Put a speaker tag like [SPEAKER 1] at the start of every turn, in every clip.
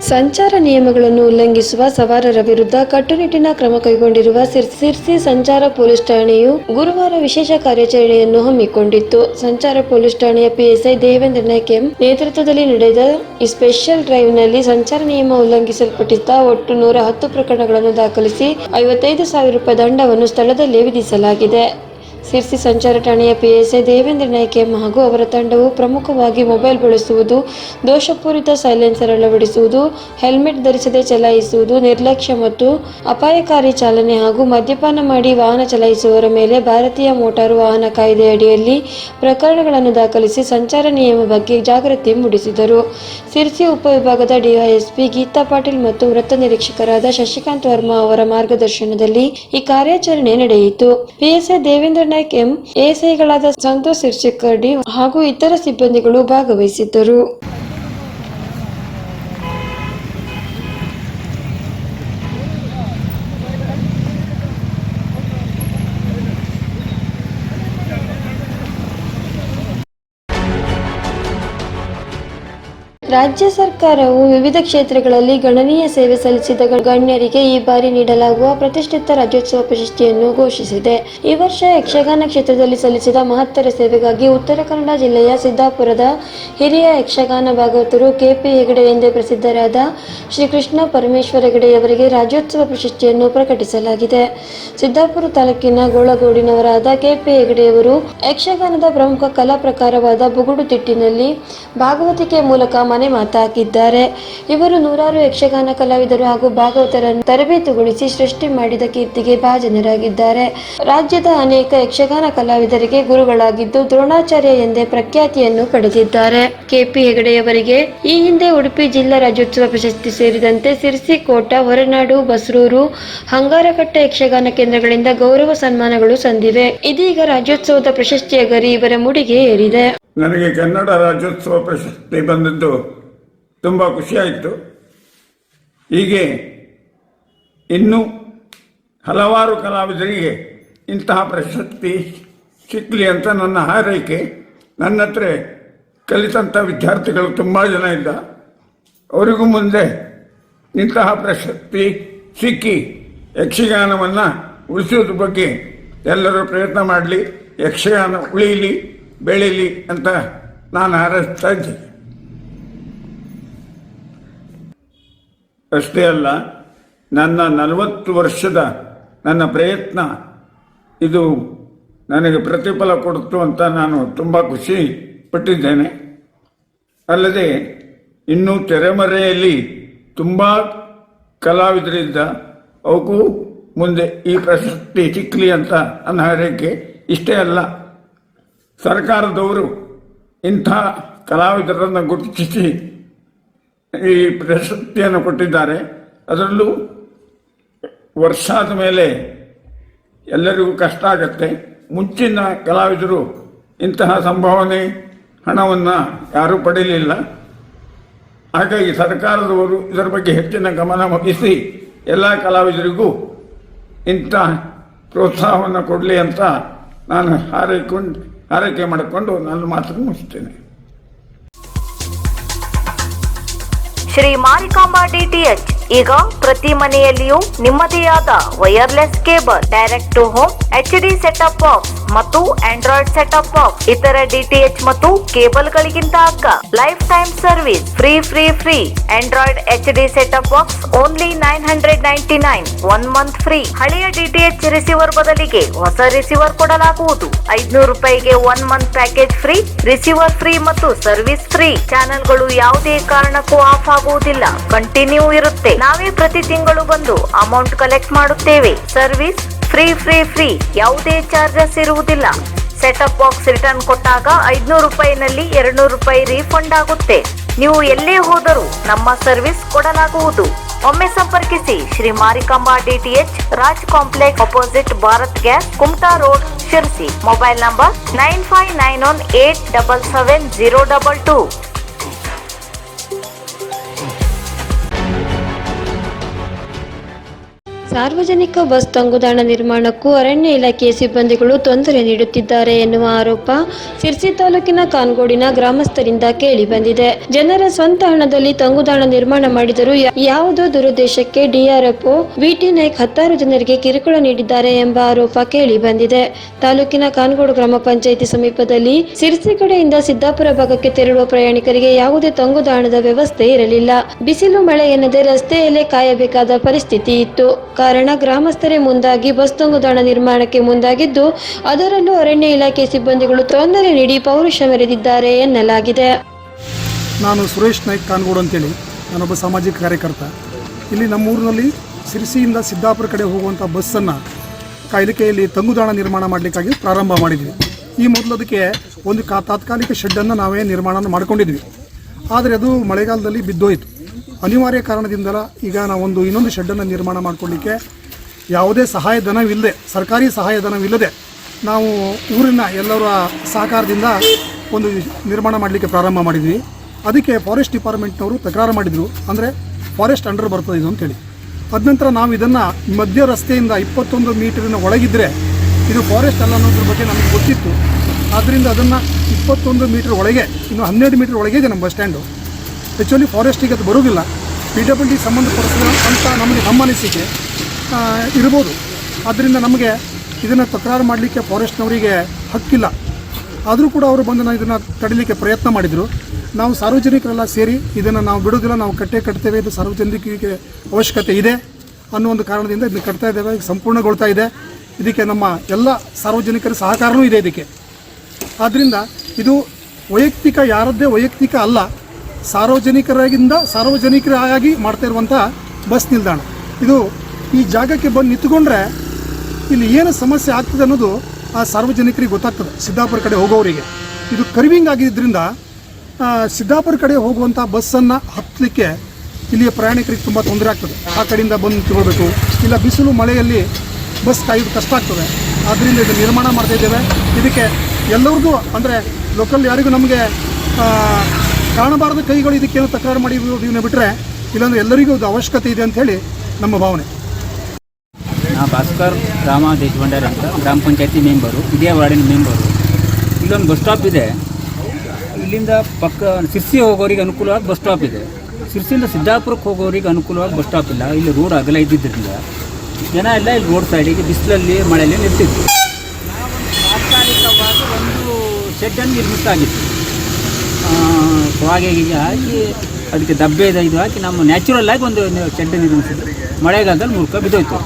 [SPEAKER 1] ಸಂಚಾರ ನಿಯಮಗಳನ್ನು ಉಲ್ಲಂಘಿಸುವ ಸವಾರರ ವಿರುದ್ಧ ಕಟ್ಟುನಿಟ್ಟಿನ ಕ್ರಮ ಕೈಗೊಂಡಿರುವ ಸಿರ್- ಸಿರ್ಸಿ ಸಂಚಾರ ಪೊಲೀಸ್ ಠಾಣೆಯು ಗುರುವಾರ ವಿಶೇಷ ಕಾರ್ಯಾಚರಣೆಯನ್ನು ಹಮ್ಮಿಕೊಂಡಿತ್ತು. ಸಂಚಾರ ಪೊಲೀಸ್ ಠಾಣೆಯ ಪಿಎಸ್ಐ ದೇವೇಂದ್ರ ನಾಯ್ಕ ನೇತೃತ್ವದಲ್ಲಿ ನಡೆದ ಸ್ಪೆಷಲ್ ಡ್ರೈವ್ನಲ್ಲಿ ಸಂಚಾರ ನಿಯಮ ಉಲ್ಲಂಘಿಸಲ್ಪಟ್ಟಿದ್ದ ಒಟ್ಟು ನೂರ ಹತ್ತು ಪ್ರಕರಣಗಳನ್ನು ದಾಖಲಿಸಿ ಐವತ್ತೈದು ಸಾವಿರ ರೂಪಾಯಿ ದಂಡವನ್ನು ಸ್ಥಳದಲ್ಲೇ ವಿಧಿಸಲಾಗಿದೆ. ಸಿರ್ಸಿ ಸಂಚಾರ ಠಾಣೆಯ ಪಿಎಸ್ಐ ದೇವೇಂದ್ರ ನಾಯ್ಕ ಎಂ ಹಾಗೂ ಅವರ ತಂಡವು ಪ್ರಮುಖವಾಗಿ ಮೊಬೈಲ್ ಬಳಸುವುದು, ದೋಷಪೂರಿತ ಸೈಲೆನ್ಸರ್ ಅಳವಡಿಸುವುದು, ಹೆಲ್ಮೆಟ್ ಧರಿಸದೆ ಚಲಾಯಿಸುವುದು, ನಿರ್ಲಕ್ಷ್ಯ ಮತ್ತು ಅಪಾಯಕಾರಿ ಚಾಲನೆ ಹಾಗೂ ಮದ್ಯಪಾನ ಮಾಡಿ ವಾಹನ ಚಲಾಯಿಸುವವರ ಮೇಲೆ ಭಾರತೀಯ ಮೋಟಾರು ವಾಹನ ಕಾಯ್ದೆ ಅಡಿಯಲ್ಲಿ ಪ್ರಕರಣಗಳನ್ನು ದಾಖಲಿಸಿ ಸಂಚಾರ ನಿಯಮ ಬಗ್ಗೆ ಜಾಗೃತಿ ಮೂಡಿಸಿದರು. ಸಿರ್ಸಿ ಉಪವಿಭಾಗದ ಡಿವೈಎಸ್ಪಿ ಗೀತಾ ಪಾಟೀಲ್ ಮತ್ತು ವೃತ್ತ ನಿರೀಕ್ಷಕರಾದ ಶಶಿಕಾಂತ್ ವರ್ಮಾ ಅವರ ಮಾರ್ಗದರ್ಶನದಲ್ಲಿ ಈ ಕಾರ್ಯಾಚರಣೆ ನಡೆಯಿತು. ಪಿಎಸ್ಐ ದೇವೇಂದ್ರ ನಾಯ್ಕ್ ಎಂ ಎಎಸ್ಐಗಳಾದ ಸಂತೋಷ್ ಸಿರ್ಸಿಕರ್ಡಿ ಹಾಗೂ ಇತರ ಸಿಬ್ಬಂದಿಗಳು ಭಾಗವಹಿಸಿದ್ದರು. ರಾಜ್ಯ ಸರ್ಕಾರವು ವಿವಿಧ ಕ್ಷೇತ್ರಗಳಲ್ಲಿ ಗಣನೀಯ ಸೇವೆ ಸಲ್ಲಿಸಿದ ಗಣ್ಯರಿಗೆ ಈ ಬಾರಿ ನೀಡಲಾಗುವ ಪ್ರತಿಷ್ಠಿತ ರಾಜ್ಯೋತ್ಸವ ಪ್ರಶಸ್ತಿಯನ್ನು ಘೋಷಿಸಿದೆ. ಈ ವರ್ಷ ಯಕ್ಷಗಾನ ಕ್ಷೇತ್ರದಲ್ಲಿ ಸಲ್ಲಿಸಿದ ಮಹತ್ತರ ಸೇವೆಗಾಗಿ ಉತ್ತರ ಕನ್ನಡ ಜಿಲ್ಲೆಯ ಸಿದ್ದಾಪುರದ ಹಿರಿಯ ಯಕ್ಷಗಾನ ಭಾಗವತರು ಕೆಪಿ ಹೆಗಡೆ ಎಂದೇ ಪ್ರಸಿದ್ಧರಾದ ಶ್ರೀ ಕೃಷ್ಣ ಪರಮೇಶ್ವರ ಹೆಗಡೆಯವರಿಗೆ ರಾಜ್ಯೋತ್ಸವ ಪ್ರಶಸ್ತಿಯನ್ನು ಪ್ರಕಟಿಸಲಾಗಿದೆ. ಸಿದ್ದಾಪುರ ತಾಲೂಕಿನ ಗೋಳಗೋಡಿನವರಾದ ಕೆಪಿ ಹೆಗಡೆಯವರು ಯಕ್ಷಗಾನದ ಪ್ರಮುಖ ಕಲಾ ಪ್ರಕಾರವಾದ ಬುಗುಡು ತಿಟ್ಟಿನಲ್ಲಿ ಭಾಗವತಿಕೆ ಮೂಲಕ ಮನೆ ಮಾತಾಕಿದ್ದಾರೆ. ಇವರು ನೂರಾರು ಯಕ್ಷಗಾನ ಕಲಾವಿದರು ಹಾಗೂ ಭಾಗವತರನ್ನು ತರಬೇತುಗೊಳಿಸಿ ಸೃಷ್ಟಿ ಮಾಡಿದ ಕೀರ್ತಿಗೆ ಭಾಜನರಾಗಿದ್ದಾರೆ. ರಾಜ್ಯದ ಅನೇಕ ಯಕ್ಷಗಾನ ಕಲಾವಿದರಿಗೆ ಗುರುಗಳಾಗಿದ್ದು ದ್ರೋಣಾಚಾರ್ಯ ಎಂದೇ ಪ್ರಖ್ಯಾತಿಯನ್ನು ಪಡೆದಿದ್ದಾರೆ. ಕೆಪಿ ಹೆಗಡೆಯವರಿಗೆ ಈ ಹಿಂದೆ ಉಡುಪಿ ಜಿಲ್ಲಾ ರಾಜ್ಯೋತ್ಸವ ಪ್ರಶಸ್ತಿ ಸೇರಿದಂತೆ ಸಿರ್ಸಿ ಕೋಟ ಹೊರನಾಡು, ಬಸರೂರು ಹಂಗಾರಕಟ್ಟೆ ಯಕ್ಷಗಾನ ಕೇಂದ್ರಗಳಿಂದ ಗೌರವ ಸನ್ಮಾನಗಳು ಸಂದಿವೆ. ಇದೀಗ ರಾಜ್ಯೋತ್ಸವದ ಪ್ರಶಸ್ತಿಯ ಗರಿ ಇವರ ಮುಡಿಗೆ ಏರಿದೆ.
[SPEAKER 2] ನನಗೆ ಕನ್ನಡ ರಾಜ್ಯೋತ್ಸವ ಪ್ರಶಸ್ತಿ ಬಂದದ್ದು ತುಂಬ ಖುಷಿಯಾಯಿತು. ಹೀಗೆ ಇನ್ನೂ ಹಲವಾರು ಕಲಾವಿದರಿಗೆ ಇಂತಹ ಪ್ರಶಸ್ತಿ ಸಿಕ್ಕಲಿ ಅಂತ ನನ್ನ ಹಾರೈಕೆ. ನನ್ನ ಹತ್ರ ಕಲಿತಂಥ ವಿದ್ಯಾರ್ಥಿಗಳು ತುಂಬ ಜನ ಇದ್ದ. ಅವರಿಗೂ ಮುಂದೆ ಇಂತಹ ಪ್ರಶಸ್ತಿ ಸಿಕ್ಕಿ ಯಕ್ಷಗಾನವನ್ನು ಉಳಿಸೋದ್ರ ಬಗ್ಗೆ ಎಲ್ಲರೂ ಪ್ರಯತ್ನ ಮಾಡಲಿ, ಯಕ್ಷಗಾನ ಉಳಿಯಲಿ ಬೆಳೀಲಿ ಅಂತ ನಾನು ಹಾರೈಸ್ತಾ ಇದ್ದೇನೆ ಅಷ್ಟೇ ಅಲ್ಲ, ನನ್ನ ನಲವತ್ತು ವರ್ಷದ ನನ್ನ ಪ್ರಯತ್ನ, ಇದು ನನಗೆ ಪ್ರತಿಫಲ ಕೊಡ್ತು ಅಂತ ನಾನು ತುಂಬ ಖುಷಿ ಪಟ್ಟಿದ್ದೇನೆ. ಅಲ್ಲದೆ, ಇನ್ನೂ ತೆರೆಮರೆಯಲ್ಲಿ ತುಂಬ ಕಲಾವಿದರಿದ್ದ, ಅವಕ್ಕೂ ಮುಂದೆ ಈ ಪ್ರಶಸ್ತಿ ಸಿಕ್ಕಲಿ ಅಂತ ನನ್ನ ಹಾರೈಕೆ ಇಷ್ಟೇ ಅಲ್ಲ. ಸರ್ಕಾರದವರು ಇಂಥ ಕಲಾವಿದರನ್ನು ಗುರುತಿಸಿ ಈ ಪ್ರಶಸ್ತಿಯನ್ನು ಕೊಟ್ಟಿದ್ದಾರೆ. ಅದರಲ್ಲೂ ವರ್ಷಾದ ಮೇಲೆ ಎಲ್ಲರಿಗೂ ಕಷ್ಟ ಆಗತ್ತೆ. ಮುಂಚಿನ ಕಲಾವಿದರು ಇಂತಹ ಸಂಭಾವನೆ ಹಣವನ್ನು ಯಾರೂ ಪಡೆಯಲಿಲ್ಲ ಹಾಗಾಗಿ ಸರ್ಕಾರದವರು ಇದರ ಬಗ್ಗೆ ಹೆಚ್ಚಿನ ಗಮನ ವಹಿಸಿ ಎಲ್ಲ ಕಲಾವಿದರಿಗೂ ಇಂಥ ಪ್ರೋತ್ಸಾಹವನ್ನು ಕೊಡಲಿ ಅಂತ ನಾನು ಹಾರೈಕೊಂಡು ಹಾರೈಕೆ ಮಾಡಿಕೊಂಡು ನನ್ನ ಮಾತನ್ನು ಮುಗಿಸ್ತೇನೆ
[SPEAKER 3] ಶ್ರೀ ಮಾರಿಕಾಂಬಾ ಡಿಟಿಎಚ್, ಈಗ ಪ್ರತಿ ಮನೆಯಲ್ಲಿಯೂ ನಿಮ್ಮದೇ ಆದ wireless cable direct to home H D setup box ಮತ್ತು ಆಂಡ್ರಾಯ್ಡ್ ಸೆಟಪ್ ಬಾಕ್ಸ್ ಇತರ ಡಿಟಿಎಚ್ ಮತ್ತು ಕೇಬಲ್ ಗಳಿಗಿಂತ ಅಗ್ಗ. Life time service free free free Android H D setup box only nine hundred ninety nine one month free ಹಳೆಯ DTH receiver ಬದಲಿಗೆ ಹೊಸ receiver ಕೊಡಲಾಗುವುದು. ಐದ್ನೂರು ರೂಪಾಯಿಗೆ one month package free receiver free ಮತ್ತು ಸರ್ವಿಸ್ ಫ್ರೀ ಚಾನೆಲ್ಗಳು ಯಾವುದೇ ಕಾರಣಕ್ಕೂ ಆಫ್ ಆಗುವುದಿಲ್ಲ. ಕಂಟಿನ್ಯೂ ಇರುತ್ತೆ. ನಾವೇ ಪ್ರತಿ ತಿಂಗಳು ಬಂದು ಅಮೌಂಟ್ ಕಲೆಕ್ಟ್ ಮಾಡುತ್ತೇವೆ. Service free free free. ಯಾವುದೇ ಚಾರ್ಜಸ್ ಇರುವುದಿಲ್ಲ. ಸೆಟಪ್ ಬಾಕ್ಸ್ ರಿಟರ್ನ್ ಕೊಟ್ಟಾಗ ಐದ್ನೂರು ರೂಪಾಯಿನಲ್ಲಿ ಎರಡ್ನೂರು ರೂಪಾಯಿ ರೀಫಂಡ್ ಆಗುತ್ತೆ. ನೀವು ಎಲ್ಲೇ ಹೋದರೂ ನಮ್ಮ ಸರ್ವಿಸ್ ಕೊಡಲಾಗುವುದು. ಒಮ್ಮೆ ಸಂಪರ್ಕಿಸಿ Shri Marikamba DTH Raj complex opposite Bharat gas, Kumta road, Sirsi. Mobile number nine five nine one eight double seven zero double two.
[SPEAKER 1] ಸಾರ್ವಜನಿಕ ಬಸ್ ತಂಗುದಾಣ ನಿರ್ಮಾಣಕ್ಕೂ ಅರಣ್ಯ ಇಲಾಖೆಯ ಸಿಬ್ಬಂದಿಗಳು ತೊಂದರೆ ನೀಡುತ್ತಿದ್ದಾರೆ ಎನ್ನುವ ಆರೋಪ ಸಿರ್ಸಿ ತಾಲೂಕಿನ ಕಾನ್ಗೋಡಿನ ಗ್ರಾಮಸ್ಥರಿಂದ ಕೇಳಿಬಂದಿದೆ ಜನರ ಸ್ವಂತ ಹಣದಲ್ಲಿ ತಂಗುದಾಣ ನಿರ್ಮಾಣ ಮಾಡಿದರೂ ಯಾವುದೋ ದುರುದ್ದೇಶಕ್ಕೆ ಡಿಆರ್ಎಫ್ಒ ವಿಟಿ ನಾಯ್ಕ್ ಹತ್ತಾರು ಜನರಿಗೆ ಕಿರುಕುಳ ನೀಡಿದ್ದಾರೆ ಎಂಬ ಆರೋಪ ಕೇಳಿ ಬಂದಿದೆ. ತಾಲೂಕಿನ ಕಾನ್ಗೋಡು ಗ್ರಾಮ ಪಂಚಾಯಿತಿ ಸಮೀಪದಲ್ಲಿ ಸಿರ್ಸಿ ಕಡೆಯಿಂದ ಸಿದ್ದಾಪುರ ಭಾಗಕ್ಕೆ ತೆರಳುವ ಪ್ರಯಾಣಿಕರಿಗೆ ಯಾವುದೇ ತಂಗುದಾಣದ ವ್ಯವಸ್ಥೆ ಇರಲಿಲ್ಲ. ಬಿಸಿಲು ಮಳೆ ಎನ್ನದೆ ರಸ್ತೆಯಲ್ಲೇ ಕಾಯಬೇಕಾದ ಪರಿಸ್ಥಿತಿ ಇತ್ತು. ಕಾರಣ ಗ್ರಾಮಸ್ಥರೇ ಮುಂದಾಗಿ ಬಸ್ ತಂಗುದಾಣ ನಿರ್ಮಾಣಕ್ಕೆ ಮುಂದಾಗಿದ್ದು, ಅದರಲ್ಲೂ ಅರಣ್ಯ ಇಲಾಖೆ ಸಿಬ್ಬಂದಿಗಳು ತೊಂದರೆ ನೀಡಿ ಪೌರುಷ ಮೆರೆದಿದ್ದಾರೆ ಎನ್ನಲಾಗಿದೆ.
[SPEAKER 4] ನಾನು ಸುರೇಶ್ ನಾಯ್ಕ್ ಕಾನ್ಗೋಡು ಅಂತೇಳಿ. ನಾನೊಬ್ಬ ಸಾಮಾಜಿಕ ಕಾರ್ಯಕರ್ತ. ಇಲ್ಲಿ ನಮ್ಮೂರಿನಲ್ಲಿ ಸಿರಿಸಿಯಿಂದ ಸಿದ್ದಾಪುರ ಕಡೆ ಹೋಗುವಂಥ ಬಸ್ಸನ್ನು ಕಾಯ್ಲಿಕೆಯಲ್ಲಿ ತಂಗುದಾಣ ನಿರ್ಮಾಣ ಮಾಡಲಿಕ್ಕಾಗಿ ಪ್ರಾರಂಭ ಮಾಡಿದ್ವಿ. ಈ ಮೊದಲು ಅದಕ್ಕೆ ಒಂದು ಕಾ ತಾತ್ಕಾಲಿಕ ಶೆಡ್ಡನ್ನು ನಾವೇ ನಿರ್ಮಾಣ ಮಾಡಿಕೊಂಡಿದ್ವಿ. ಆದರೆ ಅದು ಮಳೆಗಾಲದಲ್ಲಿ ಬಿದ್ದೋಯಿತು. ಅನಿವಾರ್ಯ ಕಾರಣದಿಂದಲ ಈಗ ನಾವೊಂದು ಇನ್ನೊಂದು ಶೆಡ್ಡನ್ನು ನಿರ್ಮಾಣ ಮಾಡಿಕೊಳ್ಳಿಕ್ಕೆ ಯಾವುದೇ ಸಹಾಯಧನವಿಲ್ಲದೆ, ಸರ್ಕಾರಿ ಸಹಾಯಧನವಿಲ್ಲದೆ ನಾವು ಊರಿನ ಎಲ್ಲರ ಸಹಕಾರದಿಂದ ಒಂದು ನಿರ್ಮಾಣ ಮಾಡಲಿಕ್ಕೆ ಪ್ರಾರಂಭ ಮಾಡಿದ್ವಿ. ಅದಕ್ಕೆ ಫಾರೆಸ್ಟ್ ಡಿಪಾರ್ಟ್ಮೆಂಟ್ನವರು ತಕರಾರು ಮಾಡಿದರು. ಅಂದರೆ ಫಾರೆಸ್ಟ್ ಅಂಡರ್ ಬರ್ತದೆ ಇದು ಅಂತೇಳಿ. ಅದನಂತರ ನಾವು ಇದನ್ನು ಮಧ್ಯ ರಸ್ತೆಯಿಂದ ಇಪ್ಪತ್ತೊಂದು ಮೀಟರಿನ ಒಳಗಿದ್ದರೆ ಇದು ಫಾರೆಸ್ಟ್ ಅಲ್ಲ ಅನ್ನೋದ್ರ ಬಗ್ಗೆ ನಮಗೆ ಗೊತ್ತಿತ್ತು. ಆದ್ದರಿಂದ ಅದನ್ನು ಇಪ್ಪತ್ತೊಂದು ಮೀಟರ್ ಒಳಗೆ, ಇನ್ನು ಹನ್ನೆರಡು ಮೀಟರ್ ಒಳಗೆ ಇದೆ ನಮ್ಮ ಬಸ್ ಸ್ಟ್ಯಾಂಡು ಆ್ಯಕ್ಚುಲಿ ಫಾರೆಸ್ಟಿಗೆ ಅದು ಬರುವುದಿಲ್ಲ. ಪಿ ಡಬ್ಲ್ಯೂ ಡಿ ಸಂಬಂಧಪಡಿಸಿದ ಅಂತ ನಮಗೆ ನಮ್ಮ ಅನಿಸಿಕೆ ಇರ್ಬೋದು ಆದ್ದರಿಂದ ನಮಗೆ ಇದನ್ನು ತಕರಾರು ಮಾಡಲಿಕ್ಕೆ ಫಾರೆಸ್ಟ್ನವರಿಗೆ ಹಕ್ಕಿಲ್ಲ. ಆದರೂ ಕೂಡ ಅವರು ಬಂದು ನಾವು ಇದನ್ನು ತಡಿಲಿಕ್ಕೆ ಪ್ರಯತ್ನ ಮಾಡಿದರು. ನಾವು ಸಾರ್ವಜನಿಕರೆಲ್ಲ ಸೇರಿ ಇದನ್ನು ನಾವು ಬಿಡೋದಿಲ್ಲ ನಾವು ಕಟ್ಟೆ ಕಟ್ತೇವೆ, ಇದು ಸಾರ್ವಜನಿಕರಿಗೆ ಅವಶ್ಯಕತೆ ಇದೆ ಅನ್ನೋ ಒಂದು ಕಾರಣದಿಂದ ಇದನ್ನು ಕಟ್ತಾ ಇದ್ದೇವೆ, ಸಂಪೂರ್ಣಗೊಳ್ತಾ ಇದೆ. ಇದಕ್ಕೆ ನಮ್ಮ ಎಲ್ಲ ಸಾರ್ವಜನಿಕರ ಸಹಕಾರವೂ ಇದೆ ಇದಕ್ಕೆ. ಆದ್ದರಿಂದ ಇದು ವೈಯಕ್ತಿಕ, ಯಾರದ್ದೇ ವೈಯಕ್ತಿಕ ಅಲ್ಲ ಸಾರ್ವಜನಿಕರಾಗಿಂದ ಸಾರ್ವಜನಿಕರಾಗಿ ಮಾಡ್ತಾ ಇರುವಂಥ ಬಸ್ ನಿಲ್ದಾಣ. ಇದು ಈ ಜಾಗಕ್ಕೆ ಬಂದು ನಿಂತ್ಕೊಂಡ್ರೆ ಇಲ್ಲಿ ಏನು ಸಮಸ್ಯೆ ಆಗ್ತದೆ ಅನ್ನೋದು ಆ ಸಾರ್ವಜನಿಕರಿಗೆ ಗೊತ್ತಾಗ್ತದೆ, ಸಿದ್ದಾಪುರ ಕಡೆ ಹೋಗೋರಿಗೆ ಇದು ಕರ್ವಿಂಗ್ ಆಗಿದ್ದರಿಂದ ಸಿದ್ದಾಪುರ ಕಡೆ ಹೋಗುವಂಥ ಬಸ್ಸನ್ನು ಹತ್ತಲಿಕ್ಕೆ ಇಲ್ಲಿಯ ಪ್ರಯಾಣಿಕರಿಗೆ ತುಂಬ ತೊಂದರೆ ಆಗ್ತದೆ. ಆ ಕಡೆಯಿಂದ ಬಂದು ನಿಂತ್ಕೊಳ್ಬೇಕು. ಇಲ್ಲ, ಬಿಸಿಲು ಮಳೆಯಲ್ಲಿ ಬಸ್ ಕಾಯೋದು ಕಷ್ಟ ಆಗ್ತದೆ. ಆದ್ದರಿಂದ ಇದು ನಿರ್ಮಾಣ ಮಾಡ್ತಾ ಇದ್ದೇವೆ. ಇದಕ್ಕೆ ಎಲ್ಲರಿಗೂ, ಅಂದರೆ ಲೋಕಲ್ ಯಾರಿಗೂ ನಮಗೆ ಕಾಣಬಾರದ ಕೈಗಳು ಇದಕ್ಕೇನು ತಕರಾರು ಮಾಡಿ ಇವನ್ನ ಬಿಟ್ಟರೆ ಇಲ್ಲಾಂದ್ರೆ ಎಲ್ಲರಿಗೂ ಒಂದು ಅವಶ್ಯಕತೆ ಇದೆ ಅಂತ ಹೇಳಿ ನಮ್ಮ ಭಾವನೆ.
[SPEAKER 5] ನಾ ಭಾಸ್ಕರ್ ರಾಮ ದೇಶಭಂಡಾರಿ ಅಂತ, ಗ್ರಾಮ ಪಂಚಾಯತಿ ಮೆಂಬರು, ಇದೇ ವಾರ್ಡಿನ ಮೆಂಬರು. ಇಲ್ಲೊಂದು ಬಸ್ ಸ್ಟಾಪ್ ಇದೆ. ಇಲ್ಲಿಂದ ಪಕ್ಕ ಸಿರ್ಸಿ ಹೋಗೋರಿಗೆ ಅನುಕೂಲವಾಗಿ ಬಸ್ ಸ್ಟಾಪ್ ಇದೆ. ಸಿರ್ಸಿಯಿಂದ ಸಿದ್ದಾಪುರಕ್ಕೆ ಹೋಗೋರಿಗೆ ಅನುಕೂಲವಾಗಿ ಬಸ್ ಸ್ಟಾಪ್ ಇಲ್ಲ. ಇಲ್ಲಿ ರೋಡ್ ಅಗಲ ಇದ್ದಿದ್ದರಿಂದ. ಜನ ಎಲ್ಲ ಇಲ್ಲಿ ರೋಡ್ ಸೈಡಿಗೆ ಬಿಸಿಲಲ್ಲಿ, ಮಳೆಯಲ್ಲಿ ನಾವೊಂದು ತಾತ್ಕಾಲಿಕವಾಗಿ ಒಂದು ಶೆಡ್ಡನ್ನು ನಿರ್ಮಿಸಲಾಗಿತ್ತು ಹೊಗೆ ಹೀಗೆ ಹಾಕಿ ಅದಕ್ಕೆ ದಬ್ಬೆ ಇದು ಹಾಕಿ ನಮ್ಮ ನ್ಯಾಚುರಲ್ ಆಗಿ ಒಂದು ಶೆಡ್ ನಿರ್ಮಿಸಿದ್ರು. ಮಳೆಗಾಲದಲ್ಲಿ ಮುರುಕ ಬಿದ್ದೋಯ್ತು.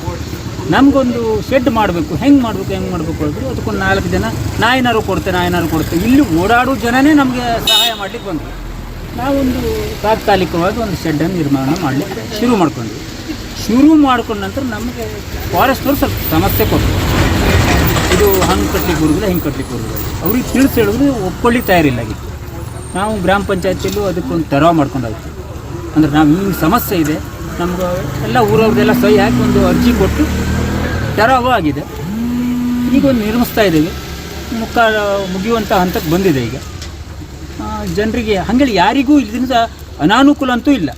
[SPEAKER 5] ನಮಗೊಂದು ಶೆಡ್ ಮಾಡಬೇಕು, ಹೆಂಗೆ ಮಾಡಬೇಕು ಹೆಂಗೆ ಮಾಡಬೇಕು ಹೇಳಿದ್ರು. ಅದಕ್ಕೊಂದು ನಾಲ್ಕು ಜನ ನಾ ಕೊಡ್ತೆ, ನಾಯಿನಾರು ಕೊಡ್ತೇನೆ ಇಲ್ಲಿ ಓಡಾಡೋ ಜನನೇ ನಮಗೆ ಸಹಾಯ ಮಾಡ್ಲಿಕ್ಕೆ ಬಂದರು. ನಾವೊಂದು ತಾತ್ಕಾಲಿಕವಾಗಿ ಒಂದು ಶೆಡ್ಡನ್ನು ನಿರ್ಮಾಣ ಮಾಡಲಿಕ್ಕೆ ಶುರು ಮಾಡ್ಕೊಂಡ್ವಿ. ಶುರು ಮಾಡ್ಕೊಂಡ ನಂತರ ನಮಗೆ ಫಾರೆಸ್ಟವ್ರು ಸ್ವಲ್ಪ ಸಮಸ್ಯೆ ಕೊಟ್ಟರು ಇದು ಹಂಗೆ ಕಟ್ಟಲಿಕ್ಕೆ ಬರುವುದಿಲ್ಲ ಹಿಂಗೆ ಕಟ್ಲಿಕ್ಕೆ ಬರುವುದಿಲ್ಲ ಅವ್ರಿಗೆ ತಿಳಿಸಿ ಹೇಳಿದ್ರು ಒಪ್ಕೊಳ್ಳಿ ತಯಾರಿಲ್ಲ ಆಗಿತ್ತು ನಾವು ಗ್ರಾಮ ಪಂಚಾಯತಿಯಲ್ಲೂ ಅದಕ್ಕೊಂದು ತೆರವು ಮಾಡ್ಕೊಂಡು ಅಂದರೆ ನಾವು ಹಿಂಗೆ ಸಮಸ್ಯೆ ಇದೆ, ನಮ್ಗೆ ಎಲ್ಲ ಊರವ್ರದ್ದೆಲ್ಲ ಸಹಿ ಹಾಕಿ ಒಂದು ಅರ್ಜಿ ಕೊಟ್ಟು ತೆರವು ಆಗಿದೆ. ಈಗ ಒಂದು ನಿರ್ಮಿಸ್ತಾ ಇದ್ದೀವಿ. ಮುಖ ಮುಗಿಯುವಂಥ ಹಂತಕ್ಕೆ ಬಂದಿದೆ ಈಗ. ಜನರಿಗೆ ಹಂಗೇಳಿ ಯಾರಿಗೂ ಇದರಿಂದ ಅನಾನುಕೂಲ ಅಂತೂ ಇಲ್ಲ.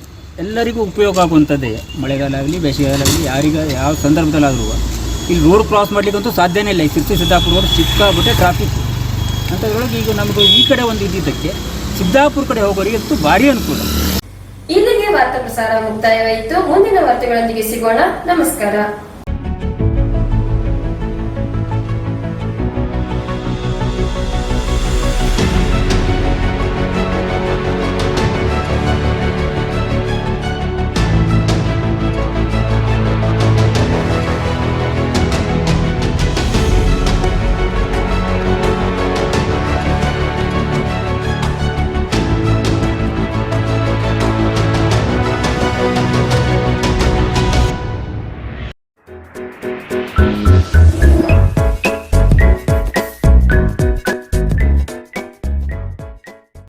[SPEAKER 5] ಎಲ್ಲರಿಗೂ ಉಪಯೋಗ ಆಗುವಂಥದ್ದೇ. ಮಳೆಗಾಲ ಆಗಲಿ, ಬೇಸಿಗೆಗಾಲ ಆಗಲಿ, ಯಾರಿಗ ಯಾವ ಸಂದರ್ಭದಲ್ಲಾದರೂ. ಇಲ್ಲಿ ರೋಡ್ ಕ್ರಾಸ್ ಮಾಡಲಿಕ್ಕಂತೂ ಸಾಧ್ಯನೇ ಇಲ್ಲ. ಈ ಸಿರ್ಸಿ ಸಿದ್ದಾಪುರ ರೋಡ್ ಟ್ರಾಫಿಕ್ ಅಂಥದ್ರೊಳಗೆ ಈಗ ನಮಗೆ ಈ ಕಡೆ ಒಂದು ಇದ್ದಿದ್ದಕ್ಕೆ ಸಿದ್ದಾಪುರ ಕಡೆ ಹೋಗೋರಿಗೆ ಅಂತೂ ಭಾರಿ ಅನುಕೂಲ.
[SPEAKER 1] ಇಲ್ಲಿಗೆ ವಾರ್ತಾ ಪ್ರಸಾರ ಮುಕ್ತಾಯವಾಯಿತು. ಮುಂದಿನ ವಾರ್ತೆಗಳೊಂದಿಗೆ ಸಿಗೋಣ. ನಮಸ್ಕಾರ.